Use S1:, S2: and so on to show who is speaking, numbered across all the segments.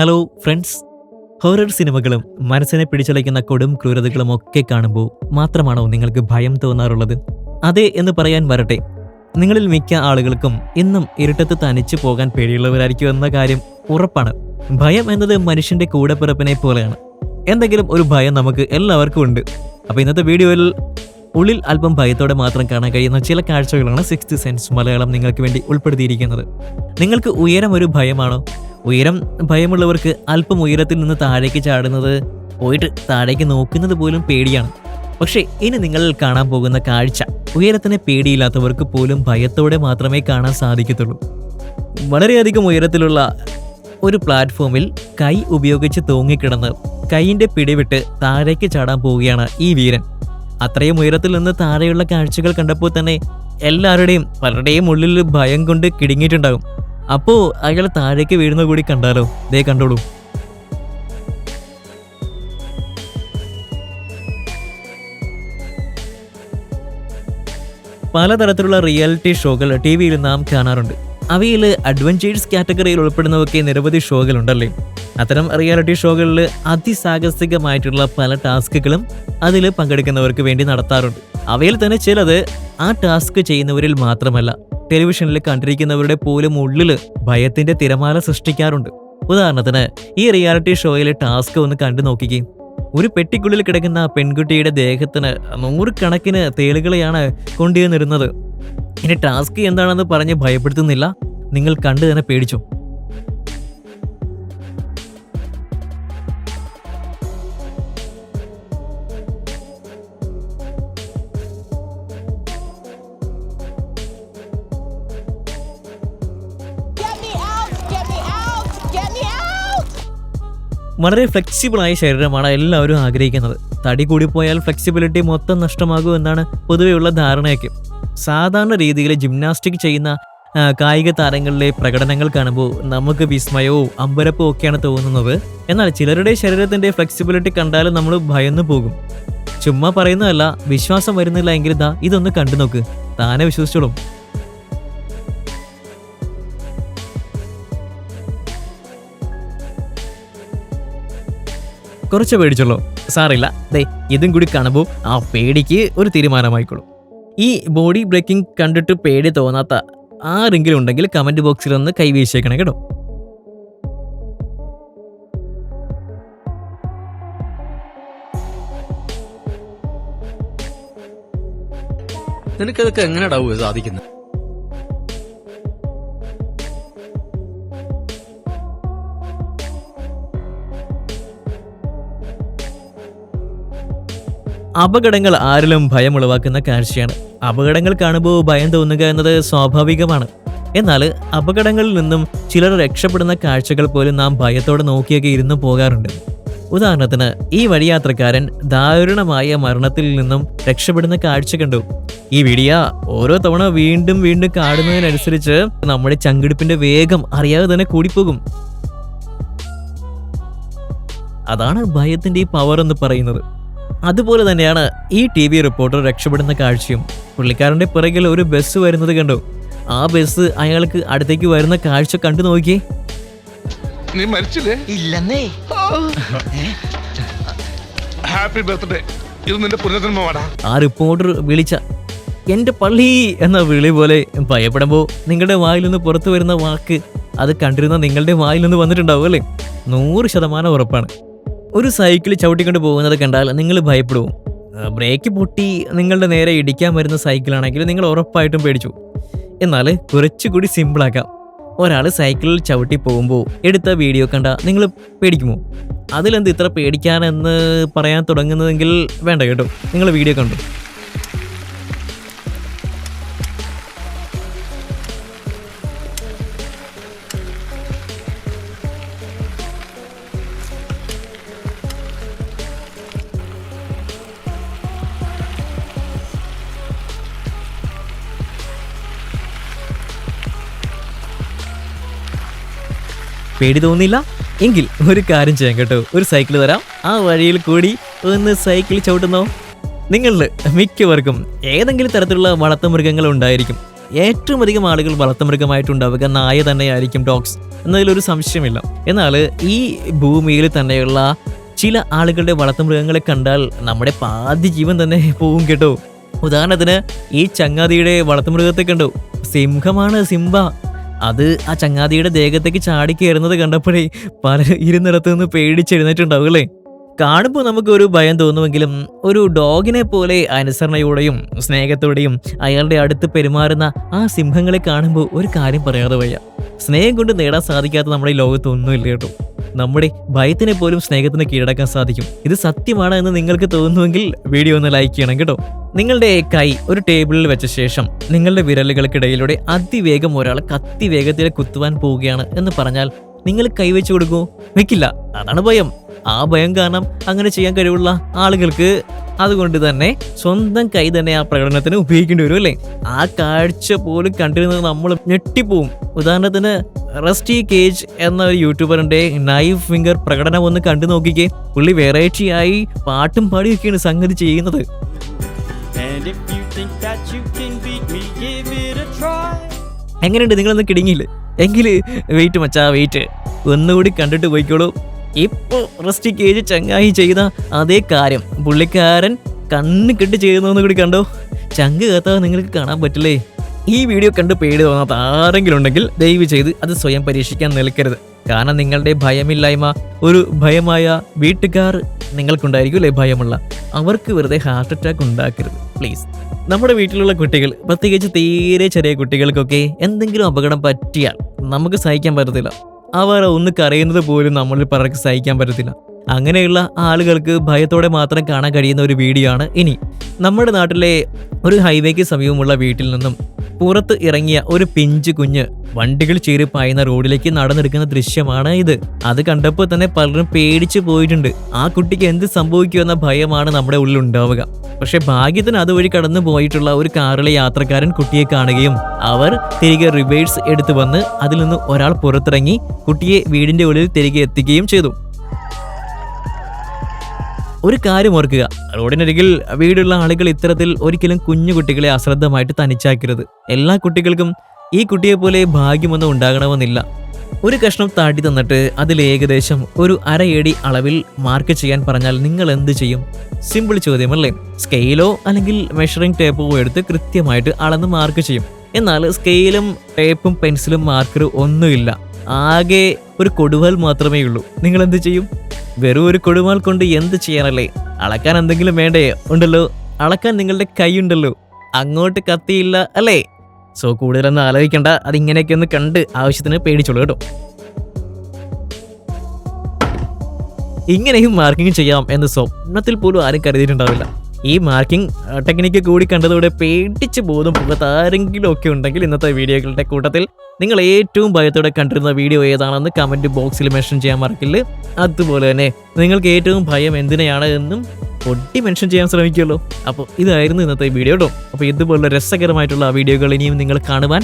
S1: Hello friends horror സിനിമകളും മനസ്സിനെ പിടിച്ചലയ്ക്കുന്ന കൊടും ക്രൂരതകളും ഒക്കെ കാണുമ്പോൾ മാത്രമാണോ നിങ്ങൾക്ക് ഭയം തോന്നാറുള്ളത്? അതെ എന്ന് പറയാൻ വരട്ടെ. നിങ്ങളിൽ മിക്ക ആളുകൾക്കും ഇന്നും ഇരുട്ടത്ത് തനിച്ചു പോകാൻ പേടിയുള്ളവരായിരിക്കും എന്ന കാര്യം ഉറപ്പാണ്. ഭയം എന്നത് മനുഷ്യന്റെ കൂടെപ്പിറപ്പിനെ പോലെയാണ്. എന്തെങ്കിലും ഒരു ഭയം നമുക്ക് എല്ലാവർക്കും ഉണ്ട്. അപ്പോൾ ഇന്നത്തെ വീഡിയോയിൽ ഉള്ളിൽ അല്പം ഭയത്തോടെ മാത്രം കാണാൻ കഴിയുന്ന ചില കാഴ്ചകളാണ് സിക്സ്ത് സെൻസ് മലയാളം നിങ്ങൾക്ക് വേണ്ടി ഉൾപ്പെടുത്തിയിരിക്കുന്നത്. നിങ്ങൾക്ക് ഉയരം ഒരു ഭയമാണോ? ഉയരം ഭയമുള്ളവർക്ക് അല്പം ഉയരത്തിൽ നിന്ന് താഴേക്ക് ചാടുന്നത് പോയിട്ട് താഴേക്ക് നോക്കുന്നത് പോലും പേടിയാണ്. പക്ഷേ ഇനി നിങ്ങൾ കാണാൻ പോകുന്ന കാഴ്ച ഉയരത്തിന് പേടിയില്ലാത്തവർക്ക് പോലും ഭയത്തോടെ മാത്രമേ കാണാൻ സാധിക്കത്തുള്ളൂ. വളരെയധികം ഉയരത്തിലുള്ള ഒരു പ്ലാറ്റ്ഫോമിൽ കൈ ഉപയോഗിച്ച് തൂങ്ങിക്കിടന്ന് കൈയിന്റെ പിടിവിട്ട് താഴേക്ക് ചാടാൻ പോവുകയാണ് ഈ വീരൻ. അത്രയും ഉയരത്തിൽ നിന്ന് താഴെയുള്ള കാഴ്ചകൾ കണ്ടപ്പോൾ തന്നെ എല്ലാവരുടെയും പലരുടെയും ഉള്ളിൽ ഭയം കൊണ്ട് കിടുങ്ങിയിട്ടുണ്ടാകും. അപ്പോ അയാൾ താഴേക്ക് വീഴുന്ന കൂടി കണ്ടാലോ? ദേ കണ്ടോളൂ. പലതരത്തിലുള്ള റിയാലിറ്റി ഷോകൾ ടി വിയിൽ നാം കാണാറുണ്ട്. അവയിൽ അഡ്വഞ്ചേഴ്സ് കാറ്റഗറിയിൽ ഉൾപ്പെടുന്നവയൊക്കെ നിരവധി ഷോകളുണ്ടല്ലേ അത്തരം റിയാലിറ്റി ഷോകളിൽ അതിസാഹസികമായിട്ടുള്ള പല ടാസ്കുകളും അതിൽ പങ്കെടുക്കുന്നവർക്ക് വേണ്ടി നടത്താറുണ്ട്. അവയിൽ തന്നെ ചിലത് ആ ടാസ്ക് ചെയ്യുന്നവരിൽ മാത്രമല്ല. ടെലിവിഷനിൽ കണ്ടിരിക്കുന്നവരുടെ പോലും ഉള്ളിൽ ഭയത്തിന്റെ തിരമാല സൃഷ്ടിക്കാറുണ്ട്. ഉദാഹരണത്തിന് ഈ റിയാലിറ്റി ഷോയിലെ ടാസ്ക് ഒന്ന് കണ്ടു നോക്കിക്കേ. ഒരു പെട്ടിക്കുള്ളിൽ കിടക്കുന്ന പെൺകുട്ടിയുടെ ദേഹത്തിന് നൂറുകണക്കിന് തേളുകളെയാണ് കൊണ്ടുവന്നിരുന്നത്. ഇനി ടാസ്ക് എന്താണെന്ന് പറഞ്ഞ് ഭയപ്പെടുത്തുന്നില്ല? നിങ്ങൾ കണ്ടു തന്നെ പേടിച്ചു? വളരെ ഫ്ലെക്സിബിളായ ശരീരമാണ് എല്ലാവരും ആഗ്രഹിക്കുന്നത്. തടി കൂടിപ്പോയാൽ ഫ്ലെക്സിബിലിറ്റി മൊത്തം നഷ്ടമാകും എന്നാണ് പൊതുവെയുള്ള ധാരണയൊക്കെ. സാധാരണ രീതിയിൽ ജിംനാസ്റ്റിക് ചെയ്യുന്ന കായിക താരങ്ങളിലെ പ്രകടനങ്ങൾ കാണുമ്പോൾ നമുക്ക് വിസ്മയവും അമ്പരപ്പും ഒക്കെയാണ് തോന്നുന്നത്. എന്നാൽ ചിലരുടെ ശരീരത്തിന്റെ ഫ്ലെക്സിബിലിറ്റി കണ്ടാലും നമ്മൾ ഭയന്നു പോകും. ചുമ്മാ പറയുന്നതല്ല വിശ്വാസം വരുന്നില്ല എങ്കിൽ ദാ ഇതൊന്ന് കണ്ടു നോക്ക് താനെ വിശ്വസിച്ചോളും. കുറച്ച് പേടിച്ചുള്ളൂ. സാറില്ല ദേ ഇതും കൂടി കാണുമ്പോൾ ആ പേടിക്ക് ഒരു തീരുമാനമായിക്കോളൂ. ഈ ബോഡി ബ്രേക്കിംഗ് കണ്ടിട്ട് പേടി തോന്നാത്ത ആരെങ്കിലും ഉണ്ടെങ്കിൽ കമന്റ് ബോക്സിൽ ഒന്ന് കൈവീശേക്കണം കേട്ടോ.
S2: നിനക്കതൊക്കെ എങ്ങനെയാടാവുക സാധിക്കുന്നത്
S1: അപകടങ്ങൾ ആരിലും ഭയം ഉളവാക്കുന്ന കാഴ്ചയാണ്. അപകടങ്ങൾ കാണുമ്പോൾ ഭയം തോന്നുക എന്നത് സ്വാഭാവികമാണ്. എന്നാൽ അപകടങ്ങളിൽ നിന്നും ചിലർ രക്ഷപ്പെടുന്ന കാഴ്ചകൾ പോലും നാം ഭയത്തോടെ നോക്കിയൊക്കെ ഇരുന്ന് പോകാറുണ്ട്. ഉദാഹരണത്തിന് ഈ വഴിയാത്രക്കാരൻ ദാരുണമായ മരണത്തിൽ നിന്നും രക്ഷപ്പെടുന്ന കാഴ്ച കണ്ടു. ഈ വീഡിയോ ഓരോ തവണ വീണ്ടും വീണ്ടും കാണുന്നതിനനുസരിച്ച് നമ്മുടെ ചങ്കിടിപ്പിന്റെ വേഗം അറിയാതെ തന്നെ കൂടിപ്പോകും. അതാണ് ഭയത്തിന്റെ ഈ പവർ എന്ന് പറയുന്നത്. അതുപോലെ തന്നെയാണ് ഈ ടി വി റിപ്പോർട്ടർ രക്ഷപ്പെടുന്ന കാഴ്ചയും. പുള്ളിക്കാരന്റെ പിറകിൽ ഒരു ബസ് വരുന്നത് കണ്ടു. ആ ബസ് അയാൾക്ക് അടുത്തേക്ക് വരുന്ന കാഴ്ച കണ്ടു നോക്കി
S3: നീ മരിച്ചില്ലേ?
S4: ഇല്ലെന്നേ.
S3: ഹാപ്പി ബർത്ത്ഡേ ഇത് നിന്റെ പുനർജന്മമാടാ.
S1: ആ റിപ്പോർട്ടർ വിളിച്ച എന്റെ പള്ളി എന്ന വിളി പോലെ ഭയപ്പെടുമ്പോൾ നിങ്ങളുടെ വായിൽ നിന്ന് പുറത്തു വരുന്ന വാക്ക് അത് കണ്ടിരുന്ന നിങ്ങളുടെ വായിൽ നിന്ന് വന്നിട്ടുണ്ടാവും അല്ലേ? നൂറ് ശതമാനം ഉറപ്പാണ്. ഒരു സൈക്കിൾ ചവിട്ടിക്കൊണ്ട് പോകുന്നത് കണ്ടാൽ നിങ്ങൾ ഭയപ്പെടും ബ്രേക്ക് പൊട്ടി നിങ്ങളുടെ നേരെ ഇടിക്കാൻ വരുന്ന സൈക്കിളാണെങ്കിൽ നിങ്ങൾ ഉറപ്പായിട്ടും പേടിച്ചു. എന്നാൽ കുറച്ചുകൂടി സിമ്പിളാക്കാം ഒരാൾ സൈക്കിളിൽ ചവിട്ടി പോകുമ്പോൾ എടുത്ത വീഡിയോ കണ്ട നിങ്ങൾ പേടിക്കുമോ? അതിലെന്ത് ഇത്ര പേടിക്കാനെന്ന് പറയാൻ തുടങ്ങുന്നതെങ്കിൽ വേണ്ട കേട്ടോ. നിങ്ങൾ വീഡിയോ കണ്ടു. പേടി തോന്നിയില്ല എങ്കിൽ ഒരു കാര്യം ചെയ്യാം കേട്ടോ. ഒരു സൈക്കിൾ തരാം ആ വഴിയിൽ കൂടി ഒന്ന് സൈക്കിൾ ചവിട്ടുന്നോ? നിങ്ങളിൽ മിക്കവർക്കും ഏതെങ്കിലും തരത്തിലുള്ള വളർത്തുമൃഗങ്ങൾ ഉണ്ടായിരിക്കും. ഏറ്റവും അധികം ആളുകൾ വളർത്തുമൃഗമായിട്ടുണ്ടാവുക നായ തന്നെയായിരിക്കും ഡോഗ്സ് എന്നതിലൊരു സംശയമില്ല. എന്നാൽ ഈ ഭൂമിയിൽ തന്നെയുള്ള ചില ആളുകളുടെ വളർത്തുമൃഗങ്ങളെ കണ്ടാൽ നമ്മുടെ പാതി ജീവൻ തന്നെ പോവും കേട്ടോ. ഉദാഹരണത്തിന് ഈ ചങ്ങാതിയുടെ വളർത്തുമൃഗത്തെ കണ്ടു. സിംഹമാണ് സിംബ. അത് ആ ചങ്ങാതിയുടെ ദേഹത്തേക്ക് ചാടി കയറുന്നത് കണ്ടപ്പോഴേ പലരും ഇരുന്നിടത്ത് നിന്ന് പേടിച്ചെഴുന്നേറ്റുണ്ടാവും അല്ലേ കാണുമ്പോൾ നമുക്കൊരു ഭയം തോന്നുമെങ്കിലും ഒരു ഡോഗിനെ പോലെ അനുസരണയോടെയും സ്നേഹത്തോടെയും അയാളുടെ അടുത്ത് പെരുമാറുന്ന ആ സിംഹങ്ങളെ കാണുമ്പോൾ ഒരു കാര്യം പറയാതെ വയ്യ. സ്നേഹം കൊണ്ട് നേടാൻ സാധിക്കാത്ത നമ്മുടെ ഈ ലോകത്ത് ഒന്നുമില്ല കേട്ടോ. നമ്മുടെ ഭയത്തിനെ പോലും സ്നേഹത്തിന് കീഴടക്കാൻ സാധിക്കും. ഇത് സത്യമാണ് എന്ന് നിങ്ങൾക്ക് തോന്നുമെങ്കിൽ വീഡിയോ ഒന്ന് ലൈക്ക് ചെയ്യണം കേട്ടോ. നിങ്ങളുടെ കൈ ഒരു ടേബിളിൽ വെച്ച ശേഷം നിങ്ങളുടെ വിരലുകൾക്കിടയിലൂടെ അതിവേഗം ഒരാൾ കത്തി വേഗത്തിൽ കുത്തുവാൻ പോവുകയാണ് എന്ന് പറഞ്ഞാൽ നിങ്ങൾ കൈവച്ചു കൊടുക്കൂ? വെക്കില്ല. അതാണ് ഭയം. ആ ഭയം കാരണം അങ്ങനെ ചെയ്യാൻ കഴിവുള്ള ആളുകൾക്ക് അതുകൊണ്ട് തന്നെ സ്വന്തം കൈ തന്നെ ആ പ്രകടനത്തിന് ഉപയോഗിക്കേണ്ടി വരും അല്ലേ? ആ കാഴ്ച പോലും കണ്ടിരുന്നത് നമ്മൾ ഞെട്ടിപ്പോവും. ഉദാഹരണത്തിന് റസ്റ്റി കേജ് എന്ന ഒരു യൂട്യൂബറിന്റെ നൈഫ് ഫിംഗർ പ്രകടനം ഒന്ന് കണ്ടു നോക്കിക്കേ. പുള്ളി വെറൈറ്റി ആയി പാട്ടും പാടിയൊക്കെയാണ് സംഗതി ചെയ്യുന്നത്. എങ്ങനെയുണ്ട് നിങ്ങളൊന്ന് കിടുങ്ങിയില്ല? എങ്കിൽ വെയിറ്റ് മച്ചാ വെയിറ്റ് ഒന്നുകൂടി കണ്ടിട്ട് പോയിക്കോളൂ. ഇപ്പോൾ റെസ്റ്റ് കേജ് ചങ്ങായി ചെയ്ത അതേ കാര്യം. പുള്ളിക്കാരൻ കണ്ണ് കെട്ട് ചെയ്യുന്നതെന്ന് കൂടി കണ്ടോ? ചങ്ക് കേത്താതെ നിങ്ങൾക്ക് കാണാൻ പറ്റില്ലേ? ഈ വീഡിയോ കണ്ട് പേടി തോന്നാത്ത ആരെങ്കിലും ഉണ്ടെങ്കിൽ ദയവ് ചെയ്ത് അത് സ്വയം പരീക്ഷിക്കാൻ നിൽക്കരുത്. കാരണം നിങ്ങളുടെ ഭയമില്ലായ്മ ഒരു ഭയമായ വീട്ടുകാർ നിങ്ങൾക്കുണ്ടായിരിക്കും അല്ലേ ഭയമുള്ള? അവർക്ക് വെറുതെ ഹാർട്ട് അറ്റാക്ക് ഉണ്ടാക്കരുത്. പ്ലീസ് നമ്മുടെ വീട്ടിലുള്ള കുട്ടികൾ പ്രത്യേകിച്ച് തീരെ ചെറിയ കുട്ടികൾക്കൊക്കെ എന്തെങ്കിലും അപകടം പറ്റിയാൽ നമുക്ക് സഹിക്കാൻ പറ്റത്തില്ല. അവർ ഒന്ന് കരയുന്നത് പോലും നമ്മളിൽ പലർക്ക് സഹിക്കാൻ പറ്റത്തില്ല. അങ്ങനെയുള്ള ആളുകൾക്ക് ഭയത്തോടെ മാത്രം കാണാൻ കഴിയുന്ന ഒരു വീഡിയോ ആണ് ഇനി. നമ്മുടെ നാട്ടിലെ ഒരു ഹൈവേക്ക് സമീപമുള്ള വീട്ടിൽ നിന്നും പുറത്ത് ഇറങ്ങിയ ഒരു പിഞ്ച് കുഞ്ഞ് വണ്ടികൾ ചീറി പായുന്ന റോഡിലേക്ക് നടന്നെടുക്കുന്ന ദൃശ്യമാണ് ഇത്. അത് കണ്ടപ്പോൾ തന്നെ പലരും പേടിച്ചു പോയിട്ടുണ്ട്. ആ കുട്ടിക്ക് എന്ത് സംഭവിക്കുമെന്ന ഭയമാണ് നമ്മുടെ ഉള്ളിൽ ഉണ്ടാവുക പക്ഷെ ഭാഗ്യത്തിന് അതുവഴി കടന്നു പോയിട്ടുള്ള ഒരു കാറിലെ യാത്രക്കാരൻ കുട്ടിയെ കാണുകയും അവർ തിരികെ റിവേഴ്സ് എടുത്തു വന്ന് അതിൽ നിന്ന് ഒരാൾ പുറത്തിറങ്ങി കുട്ടിയെ വീടിന്റെ ഉള്ളിൽ തിരികെ എത്തിക്കുകയും ചെയ്തു. ഒരു കാര്യം ഓർക്കുക. റോഡിനരികിൽ വീടുള്ള ആളുകൾ ഇത്തരത്തിൽ ഒരിക്കലും കുഞ്ഞു കുട്ടികളെ അശ്രദ്ധമായിട്ട് തനിച്ചാക്കരുത്. എല്ലാ കുട്ടികൾക്കും ഈ കുട്ടിയെ പോലെ ഭാഗ്യമൊന്നും ഉണ്ടാകണമെന്നില്ല. ഒരു കഷ്ണം താട്ടി തന്നിട്ട് അതിൽ ഏകദേശം ഒരു അരയടി അളവിൽ മാർക്ക് ചെയ്യാൻ പറഞ്ഞാൽ നിങ്ങൾ എന്ത് ചെയ്യും? സിമ്പിൾ ചോദ്യമല്ലേ സ്കെയിലോ അല്ലെങ്കിൽ മെഷറിംഗ് ടേപ്പോ എടുത്ത് കൃത്യമായിട്ട് അളന്ന് മാർക്ക് ചെയ്യും. എന്നാൽ സ്കെയിലും ടേപ്പും പെൻസിലും മാർക്കറും ഒന്നുമില്ല. ആകെ ഒരു കൊടുവൽ മാത്രമേ ഉള്ളൂ. നിങ്ങൾ എന്ത് ചെയ്യും? വെറും ഒരു കൊടുമാൽ കൊണ്ട് എന്ത് ചെയ്യാനല്ലേ? അളക്കാൻ എന്തെങ്കിലും വേണ്ടേ? ഉണ്ടല്ലോ. അളക്കാൻ നിങ്ങളുടെ കൈയുണ്ടല്ലോ. അങ്ങോട്ട് കത്തിയില്ല അല്ലേ? സോ കൂടുതലൊന്നും ആലോചിക്കണ്ട. അതിങ്ങനെയൊക്കെ ഒന്ന് കണ്ട് ആവശ്യത്തിന് പേടിച്ചോളൂ കേട്ടോ. ഇങ്ങനെയും മാർക്കിംഗ് ചെയ്യാം എന്ന് സ്വപ്നത്തിൽ പോലും ആരും കരുതിയിട്ടുണ്ടാവില്ല. ഈ മാർക്കിംഗ് ടെക്നിക്ക് കൂടി കണ്ടതോടെ പേടിച്ച് ബോധം പുറത്ത് ആരെങ്കിലും ഒക്കെ ഉണ്ടെങ്കിൽ ഇന്നത്തെ വീഡിയോകളുടെ കൂട്ടത്തിൽ നിങ്ങൾ ഏറ്റവും ഭയത്തോടെ കണ്ടിരുന്ന വീഡിയോ ഏതാണെന്ന് കമന്റ് ബോക്സിൽ മെൻഷൻ ചെയ്യാൻ മറക്കില്ല. അതുപോലെ തന്നെ നിങ്ങൾക്ക് ഏറ്റവും ഭയം എന്തിനെയാണ് എന്നും ഒട്ടി മെൻഷൻ ചെയ്യാൻ ശ്രമിക്കുമല്ലോ. അപ്പോൾ ഇതായിരുന്നു ഇന്നത്തെ വീഡിയോ കേട്ടോ അപ്പോൾ ഇതുപോലുള്ള രസകരമായിട്ടുള്ള വീഡിയോകൾ ഇനിയും നിങ്ങൾ കാണുവാൻ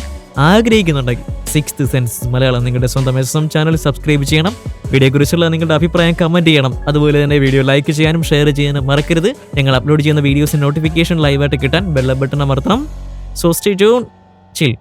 S1: ആഗ്രഹിക്കുന്നുണ്ടെങ്കിൽ സിക്സ്ത് സെൻസ് മലയാളം നിങ്ങളുടെ സ്വന്തം എസ് എം ചാനൽ സബ്സ്ക്രൈബ് ചെയ്യണം. വീഡിയോയെക്കുറിച്ചുള്ള നിങ്ങളുടെ അഭിപ്രായം കമന്റ് ചെയ്യണം. അതുപോലെ തന്നെ വീഡിയോ ലൈക്ക് ചെയ്യാനും ഷെയർ ചെയ്യാനും മറക്കരുത്. ഞങ്ങൾ അപ്ലോഡ് ചെയ്യുന്ന വീഡിയോസിന് നോട്ടിഫിക്കേഷൻ ലൈവായിട്ട് കിട്ടാൻ Bella button അമർത്തണം. So stay tune chill